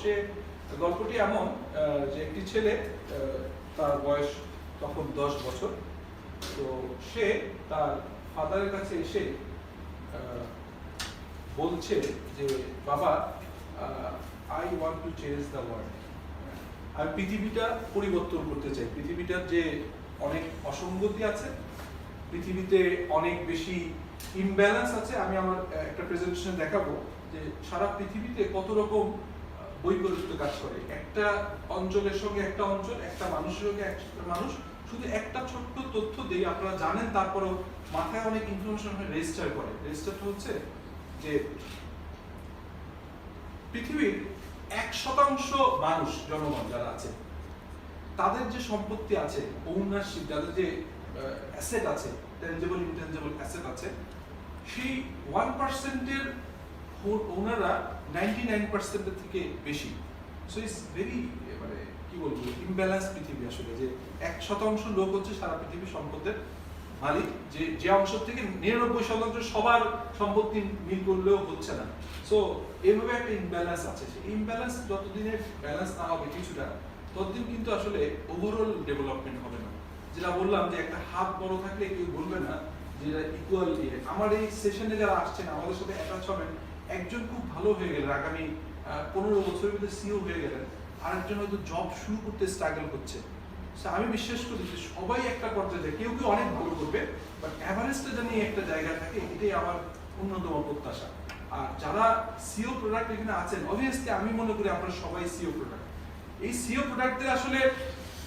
সে গল্পটি এমন যে একটি ছেলে তার বয়স তখন দশ বছর, তো সে তার ফাদারের কাছে এসে বলছে যে, বাবা I want to change the world আমি পৃথিবীটা পরিবর্তন করতে চাই। পৃথিবীটার যে অনেক অসঙ্গতি আছে, পৃথিবীতে অনেক বেশি ইমব্যালেন্স আছে, আমি আমার একটা প্রেজেন্টেশন দেখাবো যে সারা পৃথিবীতে কত রকম বৈপরীত্য কাজ করে। একটা অঞ্চলের সঙ্গে একটা অঞ্চল, একটা মানুষের সঙ্গে একটা মানুষ। শুধু একটা ছোট্ট তথ্য দিয়ে আপনারা জানেন, তারপরেও মাথায় অনেক ইনফরমেশন রেজিস্টার করে। রেজিস্টারটা হচ্ছে যে পৃথিবীর এক শতাংশ মানুষ জনগণ যারা আছে, তাদের যে সম্পত্তি আছে ওনারশিপ যাদের যে অ্যাসেট আছে টেনজেবল ইনটেনজেবল অ্যাসেট আছে, সেই ওয়ান পার্সেন্টের ওনাররা নাইনটি নাইন থেকে বেশি। সো ইটস ভেরি মানে কি বলব ইমব্যালেন্স পৃথিবী আসলে যে এক শতাংশ লোক হচ্ছে সারা পৃথিবীর সম্পদের মালিক, যে যে অংশ থেকে নিরানব্বই শতাংশ সবার সম্পত্তি মিল করলেও হচ্ছে না। সো এইভাবে একটা ইমব্যালেন্স আছে। সেই ইমব্যালেন্স যতদিনে ব্যালেন্স না হবে কিছুটা, ততদিন কিন্তু আসলে ওভারঅল ডেভেলপমেন্ট হবে না। যেটা বললাম যে একটা হাত বড় থাকলে কেউ বলবে না যে এটা ইকুয়াল আমার এই সেশনে যারা আসছেন, আমাদের সাথে অ্যাটাচ হবেন একজন খুব ভালো হয়ে গেলেন, আগামী পনেরো বছরের মধ্যে সিও হয়ে গেলেন, আরেকজন হয়তো জব শুরু করতে স্ট্রাগল করছে আমি বিশ্বাস করি যে সবাই একটা পর্যায়ে যায়, কেউ কেউ অনেক ভালো করবে বাট অ্যাভারেজটা জানি একটা জায়গা থাকে, এটাই আমার অন্যতম প্রত্যাশা। আর যারা সিও প্রোডাক্ট এখানে আছেন অবভিয়াসলি আমি মনে করি আপনারা সবাই সিও প্রোডাক্ট এই সিও প্রোডাক্টদের আসলে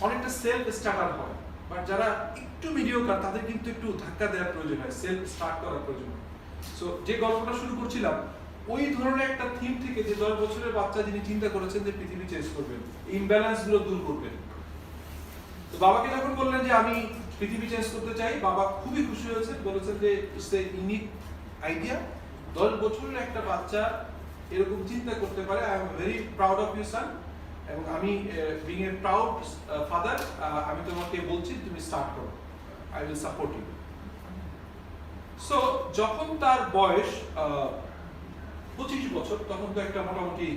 অনেকটা সেলফ স্টার্টার হয় বাট যারা একটু মিডিওকার তাদের কিন্তু একটু ধাক্কা দেওয়ার প্রয়োজন হয় সেলফ স্টার্ট করার প্রয়োজন হয়। সো যে গল্পটা শুরু করছিলাম ওই ধরনের একটা থিম থেকে যে দশ বছরের বাচ্চা যিনি চিন্তা করেছেন যে পৃথিবী চেঞ্জ করবেন ইমব্যালেন্সগুলো দূর করবেন। তো বাবাকে যখন বললেন যে আমি পৃথিবী চেঞ্জ করতে চাই, বাবা খুবই খুশি হয়েছে, বলেছেন যে ইটস এ ইউনিক আইডিয়া দশ বছরের একটা বাচ্চা এরকম চিন্তা করতে পারে। I am very proud of you son এবং আমি বিং এ প্রাউড ফাদার আমি তোমাকে বলছি, তুমি স্টার্ট করো। I will support you so যখন তার বয়স পঁচিশ বছর, তখন তো একটা মোটামুটি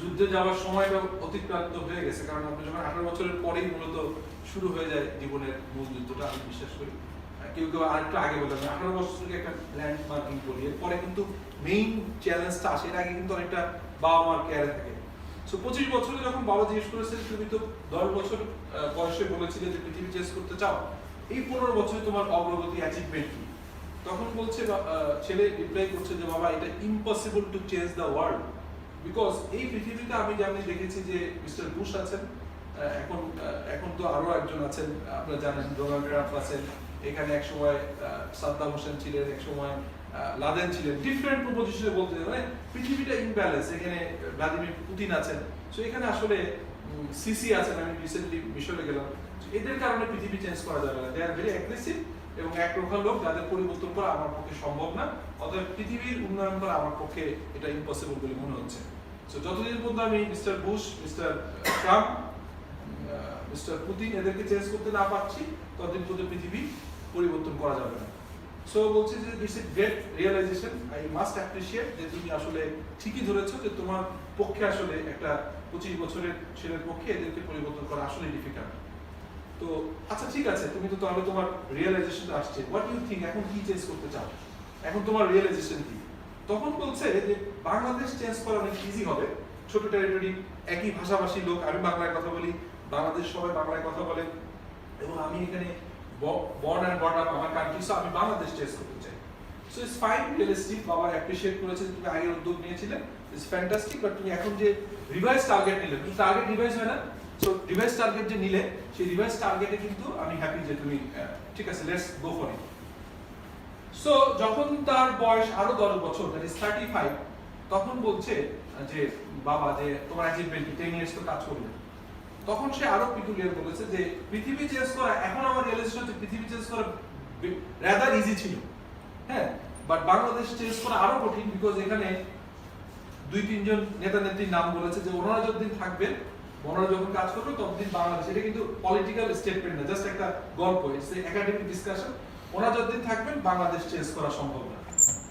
যুদ্ধে যাওয়ার সময়টা অতিক্রান্ত হয়ে গেছে। কারণ আপনি যখন আঠারো বছরের পরেই মূলত শুরু হয়ে যায় জীবনের মূল যুদ্ধটা, আমি বিশ্বাস করি কেউ কেউ আরেকটু আগে বললাম আঠারো বছরকে একটা ল্যান্ড মার্কিং করি। এরপরে কিন্তু মেইন চ্যালেঞ্জটা আসে, এর আগে কিন্তু অনেকটা বাবা মার কেয়ারে থাকে। সো পঁচিশ বছরে যখন বাবা জিজ্ঞেস করেছে, তুমি তো দশ বছর বয়সে বলেছিলে যে পৃথিবী চেঞ্জ করতে চাও। এই পনেরো বছরে তোমার অগ্রগতি অ্যাচিভমেন্ট কি? তখন বলছে ছেলে রিপ্লাই করছে যে, বাবা, এটা impossible to change the world because এই পৃথিবীতে আমি জানি, দেখেছি যে মিস্টার বুশ আছেন এখন এখন তো আরও একজন আছেন, আপনারা জানেন, ডোনাল্ড ট্রাম্প আছেন, এখানে এক সময় সাদ্দাম হোসেন ছিলেন এক সময় লাদেন ছিলেন ডিফারেন্ট প্রপোজিশনে বলতে মানে পৃথিবীটা ইমব্যালেন্স এখানে ভ্লাদিমির পুতিন আছেন। সো এখানে আসলে সিসি আছেন, আমি রিসেন্টলি মিশরে গেলাম। এদের কারণে পৃথিবী চেঞ্জ করা যাবে না দে আর ভেরি অ্যাগ্রেসিভ এবং একরোখা লোক যাদের পরিবর্তন করা আমার পক্ষে সম্ভব না, অতএব পৃথিবীর উন্নয়ন করা আমার পক্ষে এটা ইম্পসিবল বলে মনে হচ্ছে। সো যতদিন পর্যন্ত আমি mister Bush mister Trump mister Putin এদেরকে চেঞ্জ করতে না পারছি, ততদিন পর্যন্ত পৃথিবী পরিবর্তন করা যাবে না। সো বলছি যে this is great realisation I must appreciate যে তুমি আসলে ঠিকই ধরেছো যে তোমার পক্ষে আসলে একটা পঁচিশ বছরের ছেলের পক্ষে এদেরকে পরিবর্তন করা আসলে ডিফিকাল্ট তো আচ্ছা ঠিক আছে, তুমি তো তাহলে তোমার রিয়েলাইজেশন আসছে। হোয়াট ইউ থিঙ্ক এখন কি চেঞ্জ করতে চাও? এখন তোমার রিয়েলাইজেশন কি? তখন বলছে যে, বাংলাদেশ চেঞ্জ করা অনেক ইজি হবে। ছোট টেরিটরি একই ভাষাভাষী লোক, আমি বাংলায় কথা বলি, বাংলাদেশ সবাই বাংলায় কথা বলে। এবং আমি এখানে বর্ন অ্যান্ড বর্ন আপ আমার কান্ট্রি সো আমি বাংলাদেশ চেঞ্জ করতে চাই। সো ইটস ফাইন রিয়েলিস্টিক বাবা অ্যাপ্রিশিয়েট করেছে, তুমি আগের উদ্যোগ নিয়েছিলে। ইটস ফ্যান্টাস্টিক বাট তুমি এখন যে রিভাইস টার্গেট নিলে কিন্তু টার্গেট রিভাইস হয় না? সো রিভাইস টার্গেট যে নিলে, সেই রিভাইস টার্গেটে কিন্তু আমি হ্যাপি যে তুমি ঠিক আছে let's go for it so যখন তার বয়স আরও দশ বছর দ্যাট ইজ থার্টি ফাইভ তখন বলছে যে বাবা, যে তোমার অ্যাচিভমেন্ট টেন ইয়ার্স তো কাজ করবে তখন সে আরও পিকুলিয়ার বলেছে যে পৃথিবী চেঞ্জ করা এখন আমার রিয়েলাইজেশন হচ্ছে পৃথিবী চেঞ্জ করা রাদার ইজি ছিল। হ্যাঁ বাট বাংলাদেশ চেঞ্জ করা আরও কঠিন বিকজ এখানে দুই, তিনজন নেতা নেত্রীর নাম বলেছে যে ওনারা যতদিন থাকবেন ওনারা যখন কাজ করবে, ততদিন বাংলাদেশ, এটা কিন্তু পলিটিক্যাল স্টেটমেন্ট না জাস্ট একটা গল্প ইটস একাডেমিক ডিসকাশন ওনারা যতদিন থাকবেন, বাংলাদেশ চেঞ্জ করা সম্ভব না।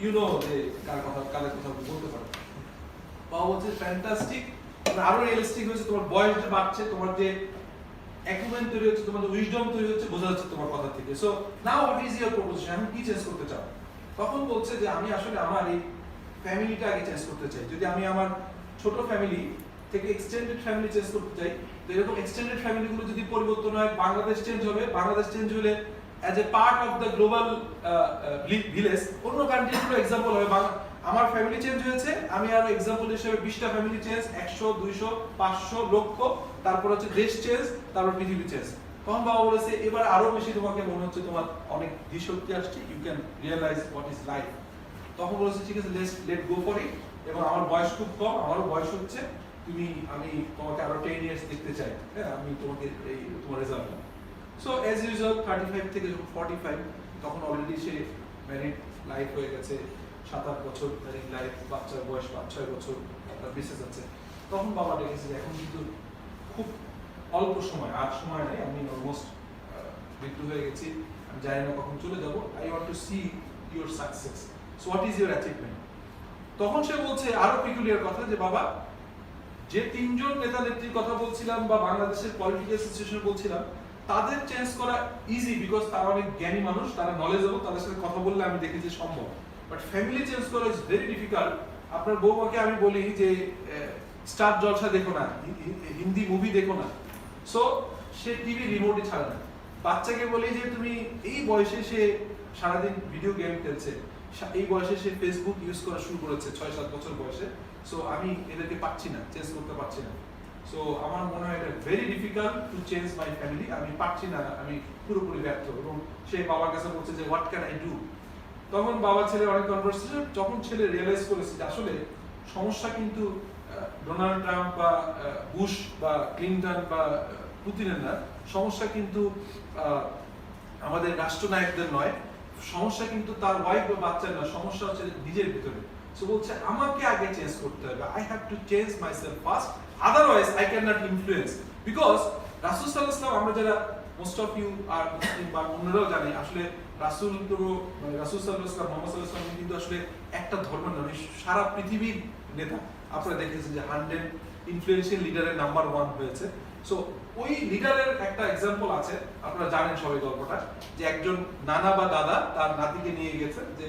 ইউ নো যে কার কথা, কাদের কথা বলতে পারে বাবা বলছে ফ্যান্টাস্টিক আরও রিয়েলিস্টিক হয়েছে, তোমার বয়স বাড়ছে, তোমার যে অ্যাকুমেন্ট তৈরি হচ্ছে, তোমার উইজডম তৈরি হচ্ছে, বোঝা যাচ্ছে তোমার কথা থেকে। So now what is your proposition আমি কি চেঞ্জ করতে চাও? তখন বলছে যে, আমি আসলে আমার এই ফ্যামিলিটা আগে চেঞ্জ করতে চাই। যদি আমি আমার ছোট ফ্যামিলি থেকে এক্সটেন্ডেড ফ্যামিলি চেঞ্জ করতে চাই। তো এরকম এক্সটেন্ডেড ফ্যামিলিগুলো যদি পরিবর্তন হয়, বাংলাদেশ চেঞ্জ হবে। বাংলাদেশ চেঞ্জ হলে as a part of the global village অন্য কান্ট্রিগুলো এক্সাম্পল হবে। আমার ফ্যামিলি চেঞ্জ হয়েছে, আমি আরও এক্সাম্পল হিসেবে বিশটা ফ্যামিলি চেঞ্জ একশো, দুইশো, পাঁচশো, লক্ষ, তারপর হচ্ছে দেশ চেঞ্জ তারপর পৃথিবী চেঞ্জ তখন বাবা বলেছে এবার আরও বেশি তোমাকে মনে হচ্ছে তোমার অনেক দিশক্তি আসছে you can realise what is life তখন বলেছে, ঠিক আছে লেট গো ফর ইট এবং আমার বয়স খুব কম, আমারও বয়স হচ্ছে। তুমি, আমি তোমাকে আরও টেন ইয়ার্স দেখতে চাই হ্যাঁ আমি তোমাকে এই তোমার result so as usual thirty five থেকে যখন ফর্টি ফাইভ তখন অলরেডি সে ম্যারিড লাইফ হয়ে গেছে সাত আট বছর ম্যারিড লাইফ বাচ্চার বয়স পাঁচ ছয় বছর তার বিশেষ আছে। তখন বাবা ডেকেছে যে, এখন কিন্তু খুব অল্প সময়, আর সময় নেই, আমি অলমোস্ট মৃত্যু হয়ে গেছি, আমি জানি না কখন চলে যাব I want to see your success so what is your achievement তখন সে বলছে আরও পিকুলিয়ার কথা যে, বাবা যে তিনজন নেতা নেত্রীর কথা বলছিলাম বা বাংলাদেশের পলিটিক্যাল সিচুয়েশন বলছিলাম, তাদের চেঞ্জ করা ইজি বিকজ তারা অনেক জ্ঞানী মানুষ, তারা নলেজেবল তাদের সাথে কথা বললে আমি দেখি যে সম্ভব। বাট ফ্যামিলি চেঞ্জ করা ইজ ভেরি ডিফিকাল্ট আপনার বৌমাকে আমি বলি যে স্টার জলসা দেখো না হিন্দি মুভি দেখো না। সো সে টিভি রিমোটই ছাড়ে না। বাচ্চাকে বলি যে, তুমি এই বয়সে সে সারাদিন ভিডিও গেম খেলছে। এই বয়সে সে ফেসবুক ইউজ করা শুরু করেছে, ছয় সাত বছর বয়সে। সো আমি এদেরকে পাচ্ছি না চেঞ্জ করতে পারছি না। সো আমার মনে হয় এটা very difficult to change my family আমি পারছি না, আমি পুরোপুরি ব্যর্থ। এবং সে বাবার কাছে বলছে যে হোয়াট ক্যান আই ডু তখন বাবা ছেলে অনেক কনভারসেশন যখন ছেলে রিয়েলাইজ করেছে যে, আসলে সমস্যা কিন্তু ডোনাল্ড ট্রাম্প বা বুশ বা ক্লিনটন বা পুতিনের না। সমস্যা কিন্তু আমাদের রাষ্ট্রনায়কদের নয়। সমস্যা কিন্তু তার ওয়াইফ বা বাচ্চার নয়। সমস্যা হচ্ছে নিজের ভিতরে। সো বলছে, আমাকে আগে চেঞ্জ করতে হবে। I have to change my self first otherwise I can not influence because রাসুল সাল্লাহ আমরা যারা most of you are Muslim বা অন্যরাও জানি, আসলে রাসুল তো মানে রাসুল সাল্লাহ মোহাম্মদ সাল্লাহ সাল্লাম কিন্তু আসলে একটা ধর্ম নয় উনি সারা পৃথিবীর নেতা। আপনারা দেখেছেন যে হান্ড্রেড ইনফ্লুয়েন্সিয়াল লিডারের নাম্বার ওয়ান হয়েছে। সো ওই লিডারের একটা এক্সাম্পল আছে, আপনারা জানেন সবাই গল্পটা, যে একজন নানা বা দাদা তার নাতিকে নিয়ে গেছে, যে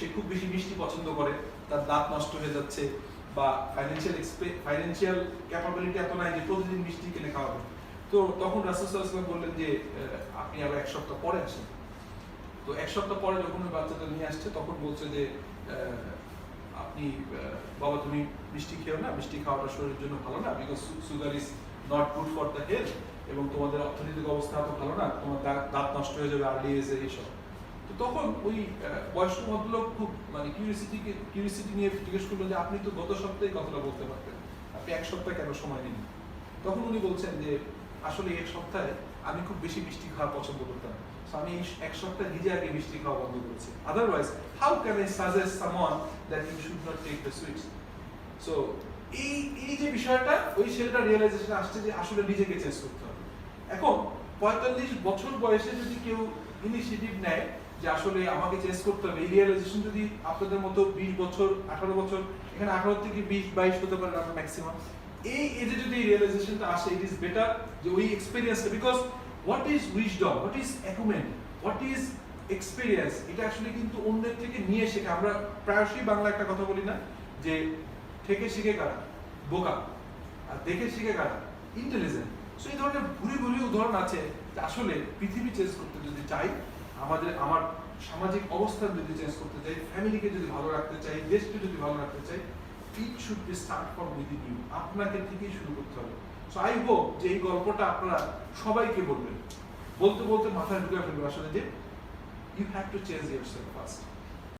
সে খুব বেশি মিষ্টি পছন্দ করে, তার দাঁত নষ্ট হয়ে যাচ্ছে বা ফাইন্যান্সিয়াল ফাইন্যান্সিয়াল ক্যাপাবিলিটি এত নাই যে প্রতিদিন মিষ্টি কিনে খাওয়াবে। তো তখন রাসুসাল্লাম বললেন যে আপনি আবার এক সপ্তাহ পরে আসেন। তো এক সপ্তাহ পরে যখন ওই বাচ্চাটা নিয়ে আসছে, তখন বলছে যে আপনি বাবা তুমি মিষ্টি খেও না, মিষ্টি খাওয়াটা শরীরের জন্য ভালো না because sugar is not good for the health এবং তোমাদের অর্থনৈতিক অবস্থা তো ভালো না, তোমার দাঁত- নষ্ট হয়ে যাবে আর্লি এজে এইসব। তখন ওই বয়স্ক ভদ্রলোক খুব মানে কিউরিসিটি কিউরিসিটি নিয়ে জিজ্ঞেস করল যে, আপনি তো গত সপ্তাহে কথাটা বলতে পারতেন। আপনি এক সপ্তাহ কেন সময় নিন তখন উনি বলছেন যে, আসলে এক সপ্তাহে আমি খুব বেশি মিষ্টি খাওয়া পছন্দ করতাম আমি এক সপ্তাহ নিজে আগে মিষ্টি খাওয়া বন্ধ করেছি। Otherwise how can I suggest someone that you should not take the sweets so এই এই যে বিষয়টা, ওই ছেলেটা রিয়েলাইজেশন আসছে যে, আসলে নিজেকে চেঞ্জ করতে হবে। এখন, পঁয়তাল্লিশ বছর বয়সে যদি কেউ ইনিশিয়েটিভ নেয় যে আসলে আমাকে চেঞ্জ করতে হবে। এই রিয়েলাইজেশন যদি আপনাদের মতো বিশ বছর, আঠারো বছর, এখানে আঠারো থেকে বিশ, বাইশ হতে পারে আমরা ম্যাক্সিমাম এই এজে যদি এই রিয়েলাইজেশনটা আসে ইট ইজ বেটার যে ওই এক্সপিরিয়েন্সটা because what is wisdom what is acumen what is experience এটা আসলে কিন্তু অন্যের থেকে নিয়ে শেখে। আমরা প্রায়শই বাংলা একটা কথা বলি না, যে থেকে শিখে কারা? বোকা। আর দেখে শিখে কারা? ইন্টেলিজেন্ট সো এই ধরনের ভুরি ভুরি উদাহরণ আছে আসলে পৃথিবী চেঞ্জ করতে যদি চাই আমাদের, আমার সামাজিক অবস্থান যদি চেঞ্জ করতে চাই ফ্যামিলিকে যদি ভালো রাখতে চাই, দেশকে যদি ভালো রাখতে চাই it should be start from within you আপনাকে থেকেই শুরু করতে হবে। সো আই হোপ যে এই গল্পটা আপনারা সবাইকে বলবেন। বলতে বলতে মাথায় ঢুকে ফেলবেন আসলে যে you have to change your self first